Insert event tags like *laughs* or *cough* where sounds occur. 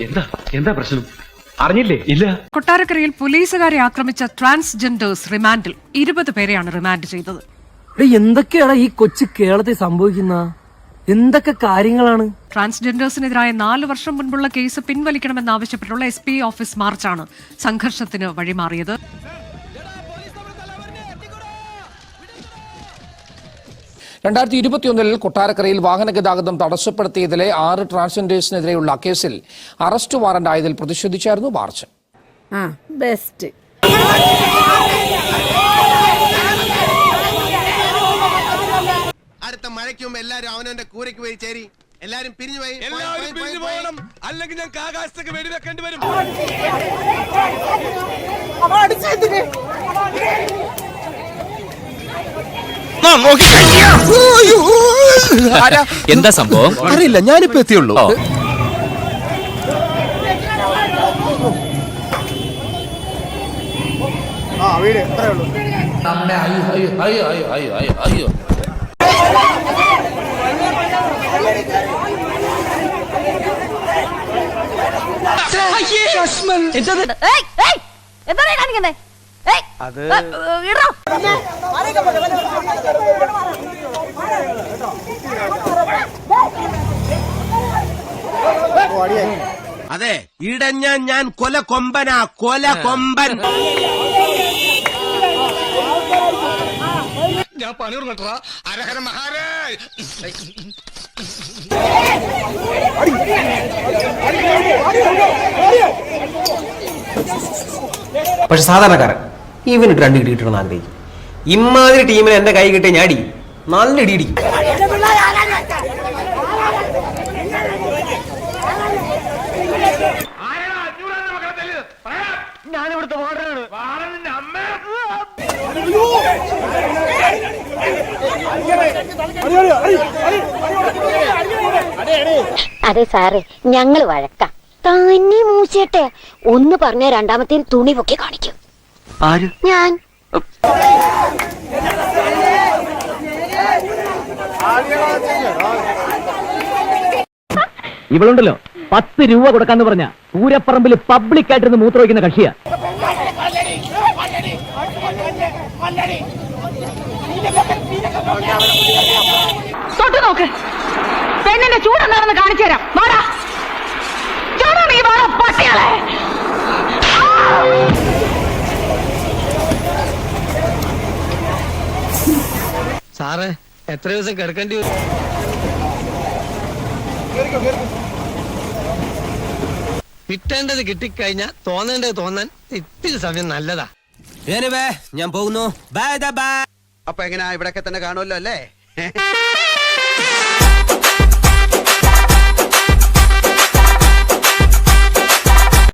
എന്താ? എന്താ പ്രശ്നം? അറിഞ്ഞില്ലേ? ഇല്ല. കൊട്ടാരക്കരയിൽ പോലീസുകാരെ ആക്രമിച്ച ട്രാൻസ്ജെൻഡേഴ്സ് റിമാൻഡിൽ ഇരുപത് പേരെയാണ് റിമാൻഡ് ചെയ്തത്. എന്തൊക്കെയാണ് എന്തൊക്കെയാടാ ഈ കൊച്ചു കേരളത്തിൽ സംഭവിക്കുന്ന? എന്തൊക്കെ കാര്യങ്ങളാണ്? ട്രാൻസ്ജെൻഡേഴ്സിനെതിരായ നാല് വർഷം മുൻപുള്ള കേസ് പിൻവലിക്കണമെന്നാവശ്യപ്പെട്ടുള്ള എസ് പി ഓഫീസ് മാർച്ചാണ് സംഘർഷത്തിന് വഴിമാറിയത്. രണ്ടായിരത്തി ഇരുപത്തിയൊന്നിൽ കൊട്ടാരക്കരയിൽ വാഹന ഗതാഗതം തടസ്സപ്പെടുത്തിയതിലെ ആറ് ട്രാൻസ്ജെൻഡേഴ്സിനെതിരെയുള്ള കേസിൽ അറസ്റ്റ് വാറന്റ് ആയതിൽ പ്രതിഷേധിച്ചായിരുന്നു മാർച്ച്. ബെസ്റ്റ്. അടുത്ത മഴയ്ക്കും എല്ലാരും അവനവന്റെ കൂരയ്ക്ക് പോയി ചേരി. എല്ലാരും പിരിഞ്ഞു പോയി എല്ലാവരും പിരിഞ്ഞു. പോകണം. അല്ലെങ്കിൽ ഞങ്ങൾക്ക് ആകാശത്തേക്ക് വെടിവെക്കേണ്ടി വരും. എന്താ സംഭവം? അറിയില്ല ഞാനിപ്പോ എത്തിയുള്ളൂ. എന്താണ് കാണിക്കുന്നേ? അത് ഇടോ. അതെ ഇടഞ്ഞ ഞാൻ കൊല കൊമ്പനാ കൊല കൊമ്പൻ. ഞാൻ പണി തുടങ്ങട്ടാ അരഹര മഹാരാജ്. പക്ഷെ സാധാരണക്കാരൻ ഇവനിട്ട് രണ്ട് കിട്ടണമെന്ന് ആഗ്രഹിക്കും. ഇമാതിരി ടീമിന് എന്റെ കൈ കിട്ടിയ ഞാൻ അടി നല്ല ഇടി അതെ സാറേ ഞങ്ങൾ വഴക്കാം. തന്നെ മൂച്ചേട്ടെ ഒന്ന് പറഞ്ഞ രണ്ടാമത്തെ തുണി പൊക്കി കാണിക്കും. ആര്? ഞാൻ. ഇവളുണ്ടല്ലോ. പത്ത് രൂപ കൊടുക്കാന്ന് പറഞ്ഞ പൂരപ്പറമ്പിൽ പബ്ലിക് ആയിട്ടിരുന്ന് മൂത്രമൊഴിക്കുന്ന കക്ഷിയാ. തൊട്ടു നോക്ക്. പെണ്ണിന്റെ ചൂടെന്താണെന്ന് കാണിച്ചു തരാം. വാടാ ചൂടാണെങ്കിൽ വാടാ പട്ടികളെ. സാറേ എത്ര ദിവസം കിടക്കേണ്ടി വരും? കിട്ടേണ്ടത് കിട്ടിക്കഴിഞ്ഞാ തോന്നേണ്ടത് തോന്നാൻ ഇത്തിരി സമയം നല്ലതാ. ഞാൻ പോകുന്നു. ബൈ ബൈ അപ്പൊ എങ്ങനെയാ ഇവിടൊക്കെ തന്നെ കാണുമല്ലോ അല്ലേ? *laughs*